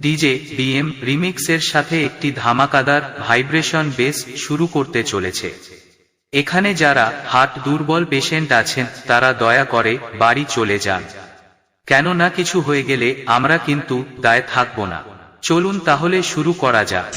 DJ BM রিমিক্সের সাথে একটি ধামাকাদার vibration base শুরু করতে চলেছে। এখানে যারা হার্ট দুর্বল পেশেন্ট আছেন, তারা দয়া করে বাড়ি চলে যান। কেননা কিছু হয়ে গেলে আমরা কিন্তু দায় থাকব না। চলুন তাহলে শুরু করা যাক।